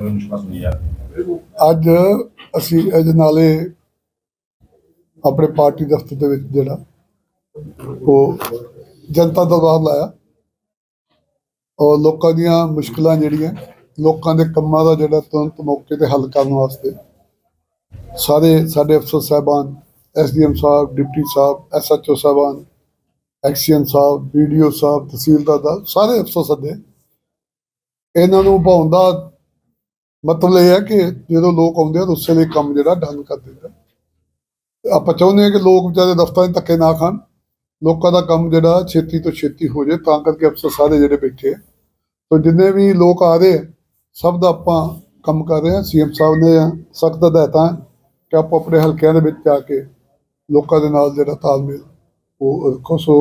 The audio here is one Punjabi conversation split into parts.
ਅੱਜ ਅਸੀਂ ਇਹਦੇ ਨਾਲੇ ਆਪਣੇ ਪਾਰਟੀ ਦਫ਼ਤਰ ਦੇ ਵਿੱਚ ਜਿਹੜਾ ਉਹ ਜਨਤਾ ਦਰਬਾਰ ਲਾਇਆ। ਔਰ ਲੋਕਾਂ ਦੀਆਂ ਮੁਸ਼ਕਲਾਂ ਜਿਹੜੀਆਂ, ਲੋਕਾਂ ਦੇ ਕੰਮਾਂ ਦਾ ਜਿਹੜਾ ਤੁਰੰਤ ਮੌਕੇ ਤੇ ਹੱਲ ਕਰਨ ਵਾਸਤੇ ਸਾਰੇ ਸਾਡੇ ਅਫਸਰ ਸਾਹਿਬਾਨ, ਐਸਡੀਐਮ ਸਾਹਿਬ, ਡਿਪਟੀ ਸਾਹਿਬ, ਐਸਐਚਓ ਸਾਹਿਬਾਨ ਐਕਸੀਅਨ ਸਾਹਿਬ ਵੀਡੀਓ ਸਾਹਿਬ, ਤਹਿਸੀਲਦਾਰ ਦਾ ਸਾਰੇ ਅਫਸਰ ਸੱਦੇ। ਇਹਨਾਂ ਨੂੰ ਭਾਉਣ ਮਤਲਬ ਇਹ ਹੈ ਕਿ ਜਦੋਂ ਲੋਕ ਆਉਂਦੇ ਆ ਤਾਂ ਉਸੇ ਲਈ ਕੰਮ ਜਿਹੜਾ ਡਨ ਕਰ ਦਿੰਦਾ ਆਪਾਂ ਚਾਹੁੰਦੇ ਹਾਂ ਕਿ ਲੋਕ ਵਿਚਾਰੇ ਦਫ਼ਤਰਾਂ 'ਚ ਧੱਕੇ ਨਾ ਖਾਣ। ਲੋਕਾਂ ਦਾ ਕੰਮ ਜਿਹੜਾ ਛੇਤੀ ਤੋਂ ਛੇਤੀ ਹੋ ਜਾਏ, ਤਾਂ ਕਰਕੇ ਅਫਸਰ ਸਾਰੇ ਜਿਹੜੇ ਬੈਠੇ ਆ। ਤੋ ਜਿੰਨੇ ਵੀ ਲੋਕ ਆ ਰਹੇ ਸਭ ਦਾ ਆਪਾਂ ਕੰਮ ਕਰ ਰਹੇ ਆ ਸੀਐਮ ਸਾਹਿਬ ਨੇ ਸਖਤ ਹਦਾਇਤਾਂ ਕਿ ਆਪਾਂ ਆਪਣੇ ਹਲਕਿਆਂ ਦੇ ਵਿੱਚ ਜਾ ਕੇ ਲੋਕਾਂ ਦੇ ਨਾਲ ਜਿਹੜਾ ਤਾਲਮੇਲ ਉਹ ਰੱਖੋ। ਸੋ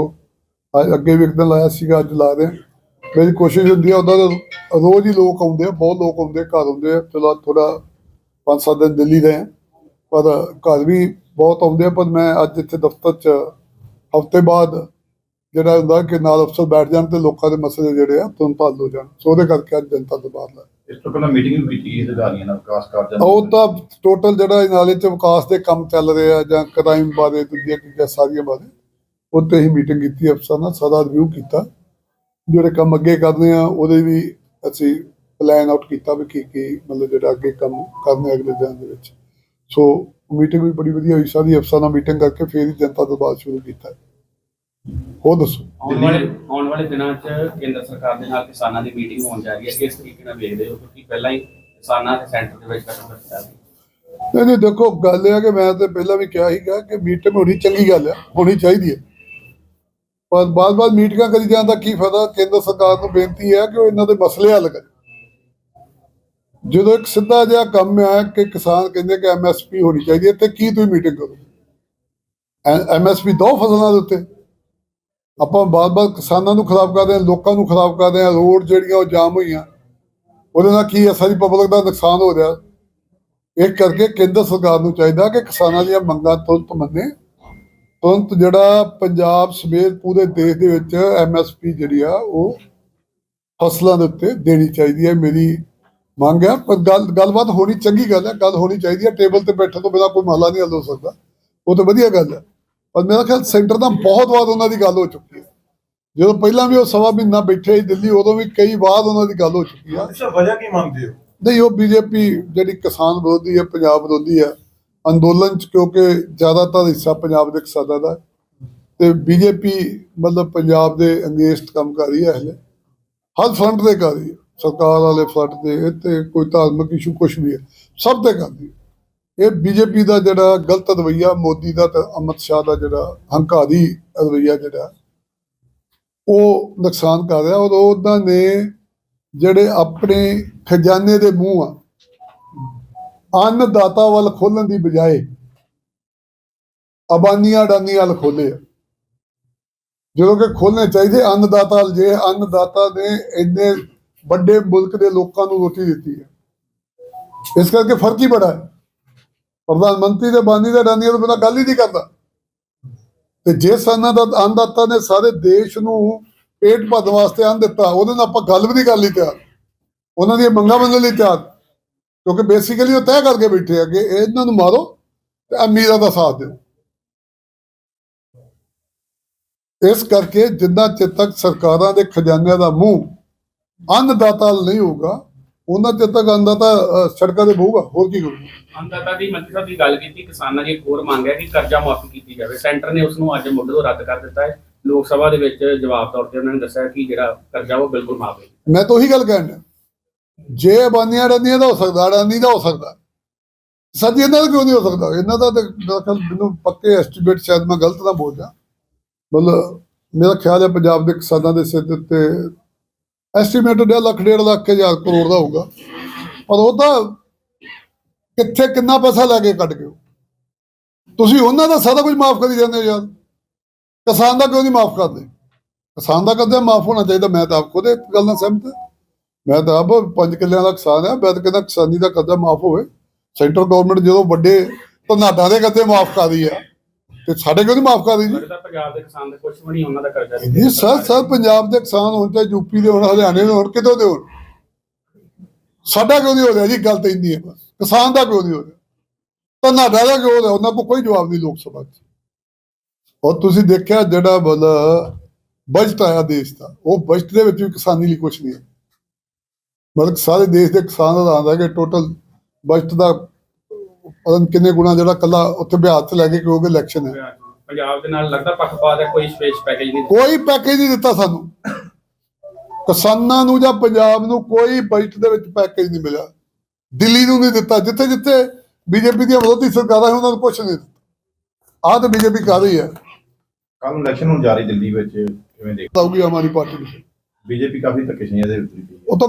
ਅੱਗੇ ਵੀ ਇੱਕ ਦਿਨ ਲਾਇਆ ਸੀਗਾ, ਅੱਜ ਲਾ ਰਹੇ ਹਾਂ। ਮੇਰੀ ਕੋਸ਼ਿਸ਼ ਹੁੰਦੀ ਆ ਉਹਦਾ ਰੋਜ਼ ਹੀ ਲੋਕ ਆਉਂਦੇ ਆ ਬਹੁਤ ਲੋਕ ਆਉਂਦੇ ਘਰ ਆਉਂਦੇ ਆ ਚਲੋ ਥੋੜਾ ਪੰਜ ਸੱਤ ਦਿਨ ਦਿੱਲੀ ਰਹੇ ਪਰ ਘਰ ਵੀ ਬਹੁਤ ਆਉਂਦੇ ਆ ਪਰ ਮੈਂ ਅੱਜ ਇੱਥੇ ਦਫ਼ਤਰ 'ਚ ਹਫ਼ਤੇ ਬਾਅਦ ਜਿਹੜਾ ਹੁੰਦਾ ਕਿ ਨਾਲ ਅਫਸਰ ਬੈਠ ਜਾਣ ਤੇ ਲੋਕਾਂ ਦੇ ਮਸਲੇ ਜਿਹੜੇ ਆ ਤੁਰੰਤ ਹੱਲ ਹੋ ਜਾਣ ਸੋ ਉਹਦੇ ਕਰਕੇ ਅੱਜ ਜਨਤਾ ਦਰਬਾਰ ਲਾਇਆ ਇਸ ਤੋਂ ਪਹਿਲਾਂ ਮੀਟਿੰਗ ਵੀ ਕੀਤੀ ਇਸ ਅਧਿਕਾਰੀਆਂ ਨਾਲ ਵਿਕਾਸ ਕਾਰਜਾਂ ਦੀ। ਉਹ ਤਾਂ ਟੋਟਲ ਜਿਹੜਾ ਨਾਲੇ ਚ ਵਿਕਾਸ ਦੇ ਕੰਮ ਚੱਲ ਰਹੇ ਆ ਜਾਂ ਕ੍ਰਾਈਮ ਬਾਰੇ ਦੂਜੀਆਂ ਚੀਜ਼ਾਂ ਸਾਰੀਆਂ ਬਾਰੇ ਉੱਤੇ ਹੀ ਮੀਟਿੰਗ ਕੀਤੀ ਅਫਸਰ ਨਾਲ ਸਾਰਾ ਰਿਵਿਊ ਕੀਤਾ ਜਿਹੜੇ ਕੰਮ ਅੱਗੇ ਕਰਨੇ ਆ ਉਹਦੇ ਵੀ ਅਸੀਂ ਪਲਾਨ ਆਊਟ ਕੀਤਾ ਵੀ ਕੀ ਕੀ ਮਤਲਬ ਜਿਹੜਾ ਅੱਗੇ ਕੰਮ ਕਰਨੇ ਅਗਲੇ ਦਿਨ ਦੇ ਵਿੱਚ। ਸੋ ਮੀਟਿੰਗ ਵੀ ਬੜੀ ਵਧੀਆ ਹੋਈ ਸਾਰੀ ਅਫਸਰ ਨਾਲ ਮੀਟਿੰਗ ਕਰਕੇ ਫੇਰ ਹੀ ਜਨਤਾ ਦਰਬਾਰ ਸ਼ੁਰੂ ਕੀਤਾ। ਹੋਰ ਦੱਸੋ? ਆਉਣ ਵਾਲੇ ਆਉਣ ਵਾਲੇ ਦਿਨਾਂ 'ਚ ਕੇਂਦਰ ਸਰਕਾਰ ਦੇ ਨਾਲ ਕਿਸਾਨਾਂ ਦੀ ਮੀਟਿੰਗ ਹੋਣ ਜਾ ਰਹੀ ਹੈ। ਕਿਸ ਤਰੀਕੇ ਨਾਲ ਵੇਖਦੇ ਹੋ? ਕਿਉਂਕਿ ਪਹਿਲਾਂ ਹੀ ਕਿਸਾਨਾਂ ਦੇ ਸੈਂਟਰ ਦੇ ਵਿੱਚ ਕਦਮ ਰੱਖਿਆ ਸੀ ਨਹੀਂ ਨਹੀਂ ਦੇਖੋ ਗੱਲ ਇਹ ਆ ਕਿ ਮੈਂ ਤੇ ਪਹਿਲਾਂ ਵੀ ਕਿਹਾ ਸੀਗਾ ਕਿ ਮੀਟਿੰਗ ਹੋਣੀ ਚੰਗੀ ਗੱਲ ਆ ਹੋਣੀ ਚਾਹੀਦੀ ਹੈ। ਪਰ ਬਾਰ-ਬਾਰ ਮੀਟਿੰਗਾਂ ਕਰੀ ਜਾਣ ਦਾ ਕੀ ਫਾਇਦਾ? ਕੇਂਦਰ ਸਰਕਾਰ ਨੂੰ ਬੇਨਤੀ ਹੈ ਕਿ ਉਹ ਇਹਨਾਂ ਦੇ ਮਸਲੇ ਹੱਲ ਕਰੇ। ਜਦੋਂ ਇੱਕ ਸਿੱਧਾ ਜਿਹਾ ਕੰਮ ਆ ਕਿ ਕਿਸਾਨ ਕਹਿੰਦੇ ਕਿ ਐਮਐਸਪੀ ਹੋਣੀ ਚਾਹੀਦੀ ਹੈ ਤੇ ਕੀ ਤੁਸੀਂ ਮੀਟਿੰਗ ਕਰੋ? ਐਮਐਸਪੀ ਦੋ ਫਸਲਾਂ ਦੇ ਉੱਤੇ। ਆਪਾਂ ਬਾਰ-ਬਾਰ ਕਿਸਾਨਾਂ ਨੂੰ ਖਰਾਬ ਕਰਦੇ ਹਾਂ, ਲੋਕਾਂ ਨੂੰ ਖਰਾਬ ਕਰਦੇ ਹਾਂ, ਰੋਡ ਜਿਹੜੀਆਂ ਉਹ ਜਾਮ ਹੋਈਆਂ, ਉਹਦੇ ਨਾਲ ਕੀ ਹੈ ਸਾਰੀ ਪਬਲਿਕ ਦਾ ਨੁਕਸਾਨ ਹੋ ਰਿਹਾ। ਇਹ ਕਰਕੇ ਕੇਂਦਰ ਸਰਕਾਰ ਨੂੰ ਚਾਹੀਦਾ ਕਿ ਕਿਸਾਨਾਂ ਦੀਆਂ ਮੰਗਾਂ ਤੁਰੰਤ ਮੰਨੇ। ਤੁਰੰਤ ਜਿਹੜਾ ਪੰਜਾਬ ਸਮੇਤ ਪੂਰੇ ਦੇਸ਼ ਦੇ ਵਿੱਚ ਐਮਐਸਪੀ ਜਿਹੜੀ ਆ ਉਹ ਫਸਲਾਂ ਦੇ ਉੱਤੇ ਦੇਣੀ ਚਾਹੀਦੀ ਹੈ ਮੇਰੀ ਮੰਗ ਹੈ। ਪਰ ਗੱਲ ਗੱਲਬਾਤ ਹੋਣੀ ਚੰਗੀ ਗੱਲ ਹੈ ਗੱਲ ਹੋਣੀ ਚਾਹੀਦੀ ਹੈ। ਟੇਬਲ ਤੇ ਬੈਠਣ ਤੋਂ ਬਿਨਾਂ ਕੋਈ ਮਹਲਾ ਨਹੀਂ ਹੱਲ ਹੋ ਸਕਦਾ। ਉਹ ਤਾਂ ਵਧੀਆ ਗੱਲ ਹੈ। ਪਰ ਮੇਰਾ ਖਿਆਲ ਸੈਂਟਰ ਦਾ ਬਹੁਤ ਵਾਰ ਉਹਨਾਂ ਦੀ ਗੱਲ ਹੋ ਚੁੱਕੀ ਹੈ। ਜਦੋਂ ਪਹਿਲਾਂ ਵੀ ਉਹ ਸਵਾ ਮਹੀਨਾ ਬੈਠੇ ਸੀ ਦਿੱਲੀ ਉਦੋਂ ਵੀ ਕਈ ਵਾਰ ਉਹਨਾਂ ਦੀ ਗੱਲ ਹੋ ਚੁੱਕੀ ਆ ਅੱਛਾ ਵਜ੍ਹਾ ਕੀ ਮੰਨਦੇ ਹੋ? ਨਹੀਂ ਉਹ ਬੀਜੇਪੀ ਜਿਹੜੀ ਕਿਸਾਨ ਵਿਰੋਧੀ ਹੈ ਪੰਜਾਬ ਵਿਰੋਧੀ ਹੈ ਅੰਦੋਲਨ ਚ, ਕਿਉਂਕਿ ਜ਼ਿਆਦਾਤਰ ਹਿੱਸਾ ਪੰਜਾਬ ਦੇ ਕਿਸਾਨਾਂ ਦਾ ਹੈ। ਤੇ ਬੀਜੇਪੀ ਮਤਲਬ ਪੰਜਾਬ ਦੇ ਅੰਗੇਸਟ ਕੰਮ ਕਰ ਰਹੀ ਹੈ ਹਲੇ। ਹਰ ਫਰੰਟ ਤੇ ਕਰ ਰਹੀ ਹੈ। ਸਰਕਾਰ ਵਾਲੇ ਫਰੰਟ ਤੇ, ਇੱਥੇ ਕੋਈ ਧਾਰਮਿਕ ਇਸ਼ੂ ਕੁਛ ਵੀ ਹੈ, ਸਭ ਤੇ ਕਰਦੀ ਹੈ। ਇਹ ਬੀਜੇਪੀ ਦਾ ਜਿਹੜਾ ਗਲਤ ਰਵਈਆ ਮੋਦੀ ਦਾ ਤੇ ਅਮਿਤ ਸ਼ਾਹ ਦਾ ਜਿਹੜਾ ਹੰਕਾਰੀ ਰਵਈਆ ਜਿਹੜਾ, ਉਹ ਨੁਕਸਾਨ ਕਰ ਰਿਹਾ। ਔਰ ਉਹਨਾਂ ਨੇ ਜਿਹੜੇ ਆਪਣੇ ਖਜ਼ਾਨੇ ਦੇ ਮੂੰਹ ਆ ਅੰਨਦਾਤਾ ਵੱਲ ਖੋਲਣ ਦੀ ਬਜਾਏ ਅਬਾਨੀਆਂ ਅਡਾਨੀਆਂ ਵੱਲ ਖੋਲੇ ਜਦੋਂ ਕਿ ਖੋਲਣੇ ਚਾਹੀਦੇ, ਅੰਨਦਾਤਾ ਵੱਲ ਜੇ ਅੰਨਦਾਤਾ ਨੇ ਇੰਨੇ ਵੱਡੇ ਮੁਲਕ ਦੇ ਲੋਕਾਂ ਨੂੰ ਰੋਟੀ ਦਿੱਤੀ ਹੈ। ਇਸ ਕਰਕੇ ਫ਼ਰਕ ਹੀ ਬੜਾ ਹੈ। ਪ੍ਰਧਾਨ ਮੰਤਰੀ ਦੇ ਬਾਨੀ ਦੇ ਅਡਾਨੀਆਂ ਤੋਂ ਬਿਨਾਂ ਗੱਲ ਹੀ ਨਹੀਂ ਕਰਦਾ। ਤੇ ਜੇ ਸਾਨਾ ਦਾ ਅੰਨਦਾਤਾ ਨੇ ਸਾਰੇ ਦੇਸ਼ ਨੂੰ ਪੇਟ ਭਰਨ ਵਾਸਤੇ ਅੰਨ ਦਿੱਤਾ, ਉਹਦੇ ਨਾਲ ਆਪਾਂ ਗੱਲ ਵੀ ਨਹੀਂ ਕਰ ਲਈ ਤਿਆਰ। ਉਹਨਾਂ ਦੀਆਂ ਮੰਗਾਂ ਮੰਨਣ ਲਈ ਤਿਆਰ। ਕਿਉਂਕਿ ਬੇਸਿਕਲੀ ਉਹ ਤੈਅ ਕਰਕੇ ਬੈਠੇ ਆ ਕਿ ਇਹਨਾਂ ਨੂੰ ਮਾਰੋ ਤੇ ਅਮੀਰਾਂ ਦਾ ਸਾਥ ਦਿਓ। ਇਸ ਕਰਕੇ ਜਿੰਨਾ ਚਿਰ ਤੱਕ ਸਰਕਾਰਾਂ ਦੇ ਖਜ਼ਾਨਿਆਂ ਦਾ ਮੂੰਹ ਅੰਨਦਾਤਾ ਨਹੀਂ ਹੋਊਗਾ ਉਹਨਾਂ ਚਿਰ ਤੱਕ ਅੰਨਦਾਤਾ ਸੜਕਾਂ ਤੇ ਬਹੂਗਾ ਹੋਰ ਕੀ ਕਰੂਗਾ? ਅੰਦਾਤਾ ਦੀ ਮੰਤਰੀ ਸਾਹਿਬ ਦੀ ਗੱਲ ਕੀਤੀ ਕਿਸਾਨਾਂ ਦੀ ਇੱਕ ਹੋਰ ਮੰਗ ਹੈ ਕਿ ਕਰਜ਼ਾ ਮਾਫੀ ਕੀਤੀ ਜਾਵੇ। ਸੈਂਟਰ ਨੇ ਉਸ ਨੂੰ ਅੱਜ ਮੁੱਢ ਤੋਂ ਰੱਦ ਕਰ ਦਿੱਤਾ ਹੈ। ਲੋਕ ਸਭਾ ਦੇ ਵਿੱਚ ਜਵਾਬ ਤੌਰ ਤੇ ਉਹਨਾਂ ਨੇ ਦੱਸਿਆ ਕਿ ਜਿਹੜਾ ਕਰਜ਼ਾ ਉਹ ਬਿਲਕੁਲ ਮਾਫ ਹੈ। ਮੈਂ ਤਾਂ ਉਹੀ ਗੱਲ ਕਹਿਣ ਜੇ ਅਬਾਨੀਆਂ ਰੰਦੀਆਂ ਦਾ ਹੋ ਸਕਦਾ ਅਡਾਨੀ ਦਾ ਹੋ ਸਕਦਾ। ਸਾਡੀ ਇਹਨਾਂ ਦਾ ਕਿਉਂ ਨਹੀਂ ਹੋ ਸਕਦਾ? ਇਹਨਾਂ ਦਾ ਤਾਂ ਮੇਰਾ ਖਿਆਲ ਮੈਨੂੰ ਪੱਕੇ ਐਸਟੀਮੇਟ ਸ਼ਾਇਦ ਮੈਂ ਗਲਤ ਨਾ ਬੋਲ ਜਾ ਮਤਲਬ ਮੇਰਾ ਖਿਆਲ ਹੈ ਪੰਜਾਬ ਦੇ ਕਿਸਾਨਾਂ ਦੇ ਸਿਰ ਦੇ ਉੱਤੇ ਐਸਟੀਮੇਟ ਡੇਢ ਲੱਖ ਡੇਢ ਲੱਖ ਕੇ ਹਜ਼ਾਰ ਕਰੋੜ ਦਾ ਹੋਊਗਾ। ਪਰ ਉਹ ਤਾਂ ਕਿੱਥੇ ਕਿੰਨਾ ਪੈਸਾ ਲੈ ਕੇ ਕੱਢ ਗਏ ਤੁਸੀਂ ਉਹਨਾਂ ਦਾ ਸਾਰਾ ਕੁਝ ਮਾਫ ਕਰੀ ਜਾਂਦੇ ਹੋ ਯਾਰ। ਕਿਸਾਨ ਦਾ ਕਿਉਂ ਨਹੀਂ ਮਾਫ ਕਰਦੇ? ਕਿਸਾਨ ਦਾ ਕਦੇ ਮਾਫ ਹੋਣਾ ਚਾਹੀਦਾ, ਮੈਂ ਤਾਂ ਆਪ ਖੁਦ ਇਹ ਗੱਲ ਨਾਲ ਸਹਿਮਤ ਹਾਂ। ਮੈਂ ਤਾਂ ਆਪ ਪੰਜ ਕਿੱਲਿਆਂ ਦਾ ਕਿਸਾਨ ਆ ਮੈਂ ਤਾਂ ਕਹਿੰਦਾ ਕਿਸਾਨੀ ਦਾ ਕਰਜ਼ਾ ਮਾਫ ਹੋਵੇ। ਸੈਂਟਰ ਗਵਰਨਮੈਂਟ ਜਦੋਂ ਵੱਡੇ ਧਨਾਡਾ ਦੇ ਕਰਜ਼ੇ ਮਾਫ ਕਰ ਰਹੀ ਆ ਤੇ ਸਾਡੇ ਕਿਉਂ ਨਹੀਂ ਮਾਫ ਕਰ ਰਹੀ ਜੀ? ਪੰਜਾਬ ਦੇ ਕਿਸਾਨ ਦੇ ਕੁਝ ਵੀ ਨਹੀਂ ਉਹਨਾਂ ਦਾ ਕਰਜ਼ਾ ਨਹੀਂ ਜੀ ਸਰ ਸਰ ਪੰਜਾਬ ਦੇ ਕਿਸਾਨ ਹੋਣ ਚਾਹੇ ਯੂਪੀ ਦੇ ਹੋਣ ਹਰਿਆਣੇ ਦੇ ਹੋਣ ਕਿਤੋਂ ਦੇ ਹੋਣ। ਸਾਡਾ ਕਿਉਂ ਨਹੀਂ ਹੋ ਰਿਹਾ ਜੀ ਗੱਲ ਤਾਂ ਇੰਨੀ ਹੈ ਬਸ। ਕਿਸਾਨ ਦਾ ਕਿਉਂ ਨਹੀਂ ਹੋ ਰਿਹਾ? ਤਾਂ ਨਾਡਾ ਦਾ ਕਿਉਂ ਹੋ ਰਿਹਾ? ਉਹਨਾਂ ਕੋਲ ਕੋਈ ਜਵਾਬ ਨਹੀਂ ਲੋਕ ਸਭਾ 'ਚ। ਔਰ ਤੁਸੀਂ ਦੇਖਿਆ ਜਿਹੜਾ ਬਲ ਬਜਟ ਆਇਆ ਦੇਸ਼ ਦਾ ਉਹ ਬਜਟ ਦੇ ਵਿੱਚ ਵੀ ਕਿਸਾਨੀ ਲਈ ਕੁਝ ਨਹੀਂ ਹੈ। ਮਤਲਬ ਸਾਰੇ ਦੇਸ਼ ਦੇ ਕਿਸਾਨ ਦਾ ਆਂਦਾ ਕਿ ਟੋਟਲ ਬਜਟ ਦਾ ਪਤਾ ਨੀ ਕਿੰਨੇ ਗੁਣਾ ਜਿਹੜਾ ਕੱਲਾ ਉੱਥੇ ਬਿਹਾਰ ਚ ਲੈ ਕੇ ਕਿਉਂਕਿ ਇਲੈਕਸ਼ਨ ਹੈ। ਪੰਜਾਬ ਦੇ ਨਾਲ ਲੱਗਦਾ ਪੱਖਪਾਤ ਹੈ ਕੋਈ ਸਪੇਸ ਪੈਕੇਜ ਨਹੀਂ ਕੋਈ ਪੈਕੇਜ ਨਹੀਂ ਦਿੱਤਾ ਸਾਨੂੰ। ਕਿਸਾਨਾਂ ਨੂੰ ਜਾਂ ਪੰਜਾਬ ਨੂੰ ਕੋਈ ਬਜਟ ਦੇ ਵਿੱਚ ਪੈਕੇਜ ਨਹੀਂ ਮਿਲਿਆ। ਦਿੱਲੀ ਨੂੰ ਨਹੀਂ ਦਿੱਤਾ। ਜਿੱਥੇ ਜਿੱਥੇ ਬੀਜੇਪੀ ਦੀਆਂ ਵਿਰੋਧੀ ਸਰਕਾਰਾਂ ਹੈ ਉਹਨਾਂ ਨੂੰ ਕੁਛ ਨਹੀਂ ਦਿੱਤਾ। ਆਹ ਤਾਂ ਬੀਜੇਪੀ ਕਰ ਰਹੀ ਹੈ। ਕੱਲ ਨੂੰ ਇਲੈਕਸ਼ਨ ਹੁਣ ਜਾਰੀ ਦਿੱਲੀ ਵਿੱਚ ਕਿਵੇਂ ਦੇਖ ਆਊਗੀ ਹਮਾਰੀ ਪਾਰਟੀ ਨੂੰ ਬੀਜੇਪੀ ਕਾਫੀ ਧੱਕੇਸ਼ਾਹੀਆਂ ਦੇ ਹੈ ਉਹ ਤਾਂ